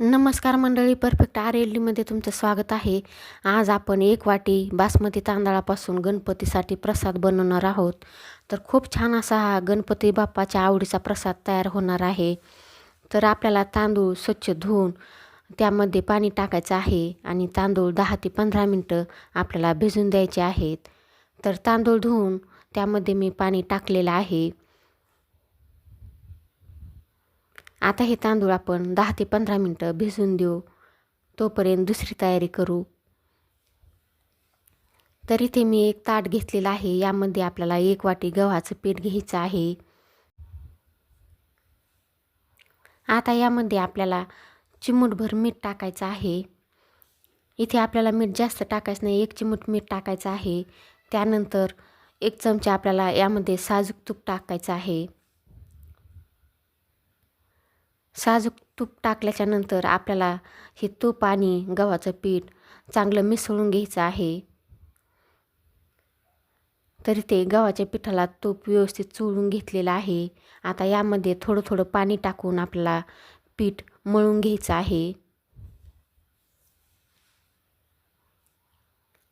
नमस्कार मंडळी perfect R L डीमध्ये तुमचं स्वागत आहे. आज आपण एक वाटी बासमती तांदळापासून गणपतीसाठी प्रसाद बनवणार आहोत. तर खूप छान असा हा गणपती बाप्पाच्या आवडीचा प्रसाद तयार होणार आहे. तर आपल्याला तांदूळ स्वच्छ धुवून त्यामध्ये पाणी टाकायचं आहे आणि तांदूळ दहा ते पंधरा मिनटं आपल्याला भिजून द्यायचे आहेत. तर तांदूळ धुवून त्यामध्ये मी पाणी टाकलेलं आहे. आता हे तांदूळ आपण दहा ते पंधरा मिनटं भिजून देऊ. तोपर्यंत दुसरी तयारी करू. तर इथे मी एक ताट घेतलेलं आहे. यामध्ये आपल्याला एक वाटी गव्हाचं पीठ घ्यायचं आहे. आता यामध्ये आपल्याला चिमूटभर मीठ टाकायचं आहे. इथे आपल्याला मीठ जास्त टाकायचं नाही. एक चिमूट मीठ टाकायचं आहे. त्यानंतर एक चमचा आपल्याला यामध्ये साजूक तूप टाकायचं आहे. साजूक तूप टाकल्याच्यानंतर आपल्याला हे तूप आणि गव्हाचं पीठ चांगलं मिसळून घ्यायचं आहे. तरी ते गव्हाच्या पिठाला तूप व्यवस्थित चोळून घेतलेलं आहे. आता यामध्ये थोडं थोडं पाणी टाकून आपल्याला पीठ मळून घ्यायचं आहे.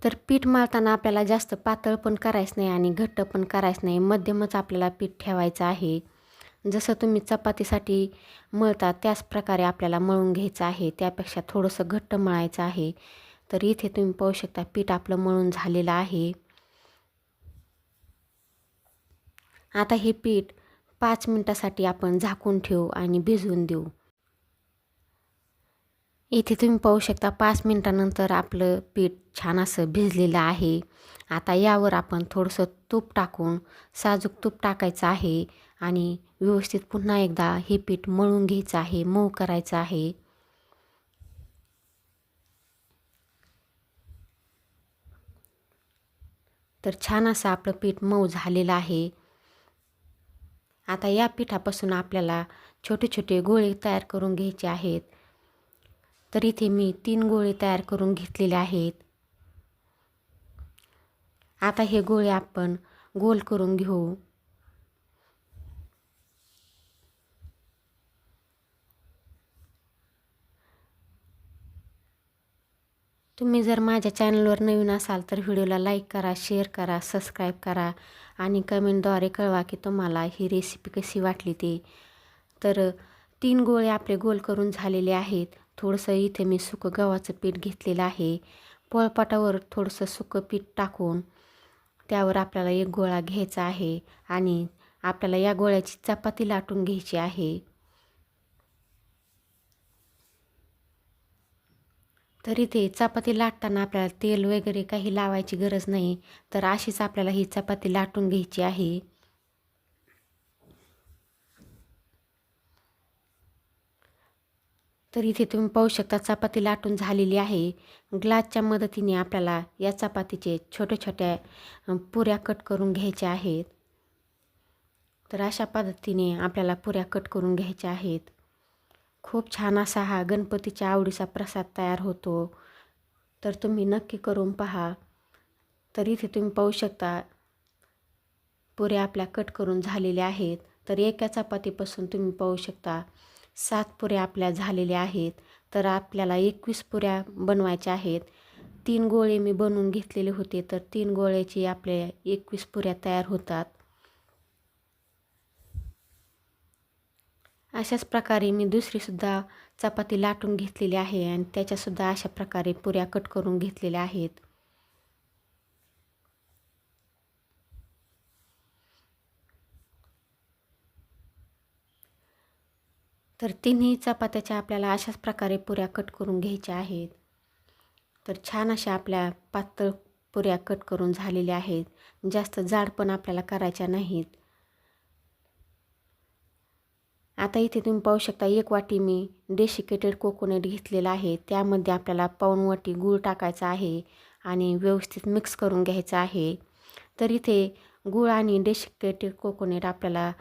तर पीठ मळताना आपल्याला जास्त पातळ पण करायचं नाही आणि घट्ट पण करायचं नाही. मध्यमच आपल्याला पीठ ठेवायचं आहे. जसं तुम्ही चपातीसाठी मळता त्याच प्रकारे आपल्याला मळून घ्यायचं आहे. त्यापेक्षा थोडंसं घट्ट मळायचं आहे. तर इथे तुम्ही पाहू शकता पीठ आपलं मळून झालेलं आहे. आता हे पीठ पाच मिनटासाठी आपण झाकून ठेवू आणि भिजवून देऊ. इथे तुम्ही पाहू शकता पाच मिनटानंतर आपलं पीठ छान असं भिजलेलं आहे. आता यावर आपण थोडंसं तूप टाकून साजूक तूप टाकायचं आहे आणि व्यवस्थित पुन्हा एकदा हे पीठ मळून घ्यायचं आहे मऊ करायचं आहे. तर छान असं आपलं पीठ मऊ झालेलं आहे. आता या पिठापासून आपल्याला छोटे छोटे गोळे तयार करून घ्यायचे आहेत. तर इथे मी तीन गोळे तयार करून घेतलेले आहेत. आता हे गोळे आपण गोल करून घेऊ. तुम्ही जर माझ्या चॅनलवर नवीन असाल तर व्हिडिओला लाईक करा शेअर करा सबस्क्राईब करा आणि कमेंटद्वारे कळवा की तुम्हाला ही रेसिपी कशी वाटली ते. तर तीन गोळे आपले गोल करून झालेले आहेत. थोडंसं इथे मी सुकं गव्हाचं पीठ घेतलेलं आहे. पोळपाटावर थोडंसं सुकं पीठ टाकून त्यावर आपल्याला एक गोळा घ्यायचा आहे आणि आपल्याला या गोळ्याची चपाती लाटून घ्यायची आहे. तर इथे चपाती लाटताना आपल्याला तेल वगैरे काही लावायची गरज नाही. तर अशीच आपल्याला ही चपाती लाटून घ्यायची आहे. तर इथे तुम्ही पाहू शकता चपाती लाटून झालेली आहे. ग्लासच्या मदतीने आपल्याला या चपातीचे छोट्या छोट्या पुऱ्या कट करून घ्यायच्या आहेत. तर अशा पद्धतीने आपल्याला पुऱ्या कट करून घ्यायच्या आहेत. खूप छान असा हा गणपतीच्या आवडीचा प्रसाद तयार होतो. तर तुम्ही नक्की करून पहा. तर इथे तुम्ही पाहू शकता पुऱ्या आपल्या कट करून झालेल्या आहेत. तर एका चपातीपासून तुम्ही पाहू शकता सात पुऱ्या आपल्या झालेल्या आहेत तर आपल्याला एकवीस पुऱ्या बनवायच्या आहेत. तीन गोळे मी बनवून घेतलेले होते तर तीन गोळ्याची आपल्या एकवीस पुऱ्या तयार होतात. अशाच प्रकारे मी दुसरीसुद्धा चपाती लाटून घेतलेली आहे आणि त्याच्यासुद्धा अशा प्रकारे पुऱ्या कट करून घेतलेल्या आहेत. तर तिन्ही चपात्याच्या आपल्याला अशाच प्रकारे पुऱ्या कट करून घ्यायच्या आहेत. तर छान अशा आपल्या पातळ पुऱ्या कट करून झालेल्या आहेत. जास्त जाड पण आपल्याला करायच्या नाहीत. आता इथे तुम्ही पाहू शकता एक वाटी मी डेसिकेटेड कोकोनट घेतलेला आहे. त्यामध्ये आपल्याला पाऊन वाटी गूळ टाकायचा आहे आणि व्यवस्थित मिक्स करून घ्यायचं आहे. तर इथे गूळ आणि डेसिकेटेड कोकोनट आपल्याला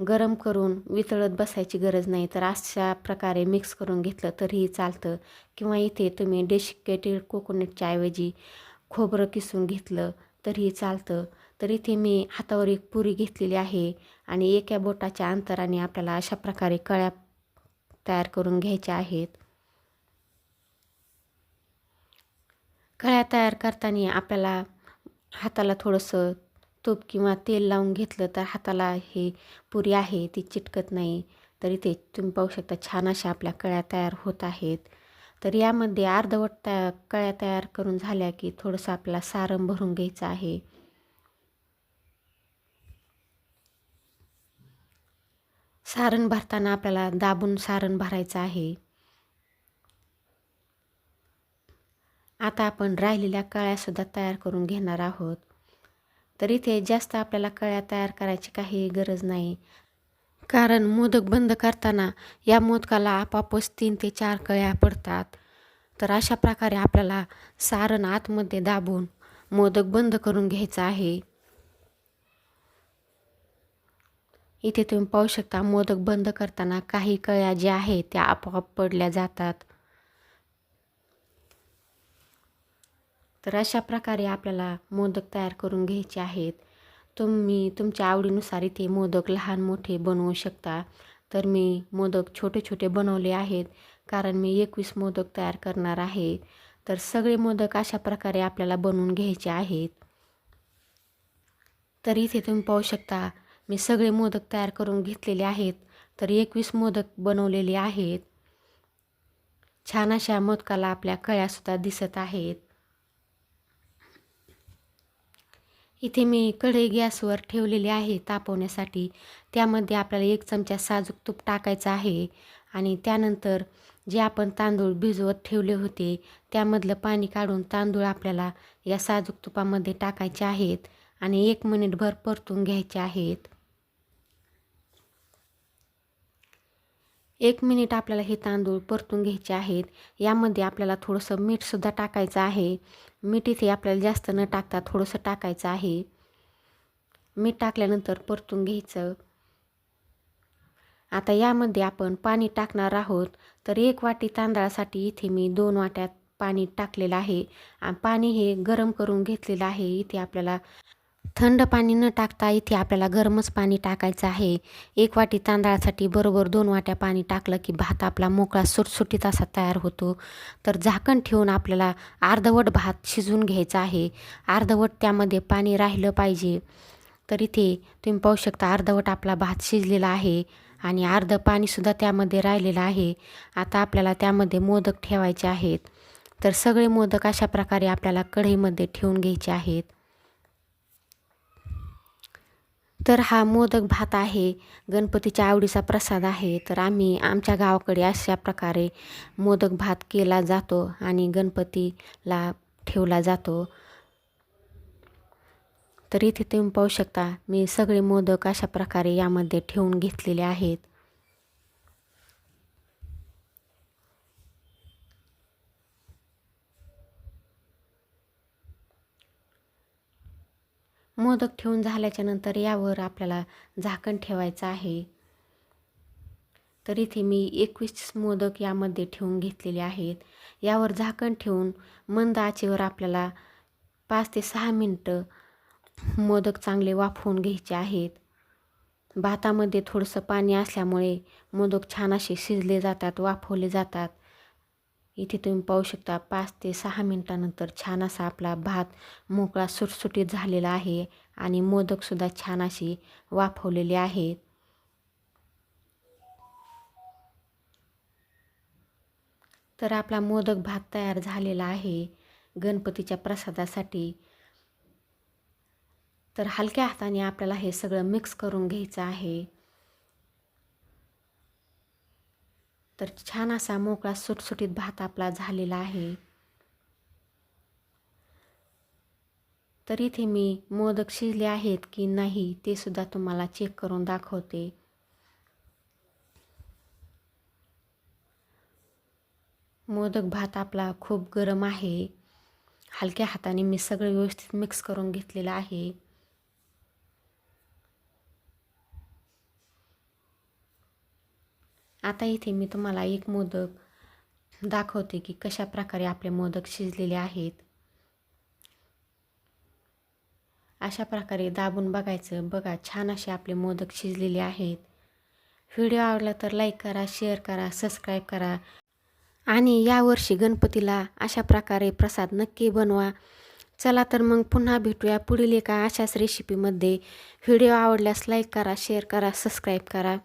गरम करून वितळत बसायची गरज नाही. तर अशा प्रकारे मिक्स करून घेतलं तरीही चालतं. किंवा इथे तुम्ही डेशिकेटेड कोकोनटच्या ऐवजी खोबरं किसून घेतलं तरीही चालतं. तर इथे मी हातावर एक पुरी घेतलेली आहे आणि एका बोटाच्या अंतराने आपल्याला अशा प्रकारे कळ्या तयार करून घ्यायच्या आहेत. कळ्या तयार करताना आपल्याला हाताला थोडंसं तूप किंवा तेल लावून घेतलं तर हाताला हे पुरी आहे ती चिटकत नाही. तर इथे तुम्ही पाहू शकता छान अशा आपल्या कळ्या तयार होत आहेत. तर यामध्ये अर्धवट त्या कळ्या तयार करून झाल्या की थोडंसं आपल्याला सारण भरून घ्यायचं आहे. सारण भरताना आपल्याला दाबून सारण भरायचं आहे. आता आपण राहिलेल्या कळ्यासुद्धा तयार करून घेणार आहोत. तर इथे जास्त आपल्याला कळ्या तयार करायची काही गरज नाही. कारण मोदक बंद करताना या मोदकाला आपापच तीन ते चार कळ्या पडतात. तर अशा प्रकारे आपल्याला सारण आतमध्ये दाबून मोदक बंद करून घ्यायचं आहे. इथे तुम्ही पाहू शकता मोदक बंद करताना काही कळ्या ज्या आहेत त्या आपोआप पडल्या जातात. तर अशा प्रकारे आपल्याला मोदक तयार करून घ्यायचे आहेत. तुम्ही तुमच्या आवडीनुसार इथे मोदक लहान मोठे बनवू शकता. तर मी मोदक छोटे छोटे बनवले आहेत. कारण मी एकवीस मोदक तयार करणार आहे. तर सगळे मोदक अशा प्रकारे आपल्याला बनवून घ्यायचे आहेत. तर इथे तुम्ही पाहू शकता मी सगळे मोदक तयार करून घेतलेले आहेत. तर एकवीस मोदक बनवलेले आहेत. छान अशा मोदकाला आपल्या कळ्यासुद्धा दिसत आहेत. इथे मी कढई गॅसवर ठेवलेली आहे तापवण्यासाठी. त्यामध्ये आपल्याला एक चमचा साजूक तूप टाकायचं आहे आणि त्यानंतर जे आपण तांदूळ भिजवत ठेवले होते त्यामधलं पाणी काढून तांदूळ आपल्याला या साजूक तुपामध्ये टाकायचे आहेत आणि एक मिनिटभर परतून घ्यायचे आहेत. एक मिनिट आपल्याला हे तांदूळ परतून घ्यायचे आहेत. यामध्ये आपल्याला थोडंसं मीठसुद्धा टाकायचं आहे. मीठ इथे आपल्याला जास्त न टाकता थोडंसं टाकायचं आहे. मीठ टाकल्यानंतर परतून घ्यायचं. आता यामध्ये आपण पाणी टाकणार आहोत. तर एक वाटी तांदळासाठी इथे मी दोन वाट्यात पाणी टाकलेलं आहे. आणि पाणी हे गरम करून घेतलेलं आहे. इथे आपल्याला थंड पाणी न टाकता इथे आपल्याला गरमच पाणी टाकायचं आहे. एक वाटी तांदळासाठी बरोबर दोन वाट्या पाणी टाकलं की भात आपला मोकळा सुटसुटीत असा तयार होतो. तर झाकण ठेवून आपल्याला अर्धवट भात शिजवून घ्यायचा आहे. अर्धवट त्यामध्ये पाणी राहिलं पाहिजे. तर इथे तुम्ही पाहू शकता अर्धवट आपला भात शिजलेला आहे आणि अर्ध पाणीसुद्धा त्यामध्ये राहिलेलं आहे. आता आपल्याला त्यामध्ये मोदक ठेवायचे आहेत. तर सगळे मोदक अशा प्रकारे आपल्याला कढईमध्ये ठेवून घ्यायचे आहेत. तर हा मोदक भात आहे गणपतीच्या आवडीचा प्रसाद आहे. तर आम्ही आमच्या गावाकडे अशा प्रकारे मोदक भात केला जातो आणि गणपतीला ठेवला जातो. तर इथे तुम्ही पाहू शकता मी सगळे मोदक अशा प्रकारे यामध्ये ठेवून घेतलेले आहेत. मोदक ठेवून झाल्याच्यानंतर यावर आपल्याला झाकण ठेवायचं आहे. तर इथे मी एकवीस मोदक यामध्ये ठेवून घेतलेले आहेत. यावर झाकण ठेवून मंद आचेवर आपल्याला पाच ते सहा मिनटं मोदक चांगले वाफवून घ्यायचे आहेत. भातामध्ये थोडंसं पाणी असल्यामुळे मोदक छान असे शिजले जातात वाफवले जातात. इथे तुम्ही पाहू शकता पाच ते सहा मिनटानंतर छान असा आपला भात मोकळा सुटसुटीत झालेला आहे आणि मोदकसुद्धा छान अशी वाफवलेले आहेत तर आपला मोदक भात तयार झालेला आहे गणपतीच्या प्रसादासाठी. तर हलक्या हाताने आपल्याला हे सगळं मिक्स करून घ्यायचं आहे. तर छान असा मोकळा सुटसुटीत भात आपला झालेला आहे. तर इथे मी मोदक शिजले आहेत की नाही ते सुद्धा तुम्हाला चेक करून दाखवते. मोदक भात आपला खूप गरम आहे. हलक्या हाताने मी सगळं व्यवस्थित मिक्स करून घेतलेलं आहे. आता इथे मी तुम्हाला एक मोदक दाखवते की कशा प्रकारे आपले मोदक शिजलेले आहेत. अशा प्रकारे दाबून बघायचं. बघा छान असे आपले मोदक शिजलेले आहेत. व्हिडिओ आवडला तर लाईक करा शेअर करा सबस्क्राईब करा. आणि यावर्षी गणपतीला अशा प्रकारे प्रसाद नक्की बनवा. चला तर मग पुन्हा भेटूया पुढील एका अशाच रेसिपीमध्ये व्हिडिओ आवडल्यास लाईक करा शेअर करा सबस्क्राईब करा.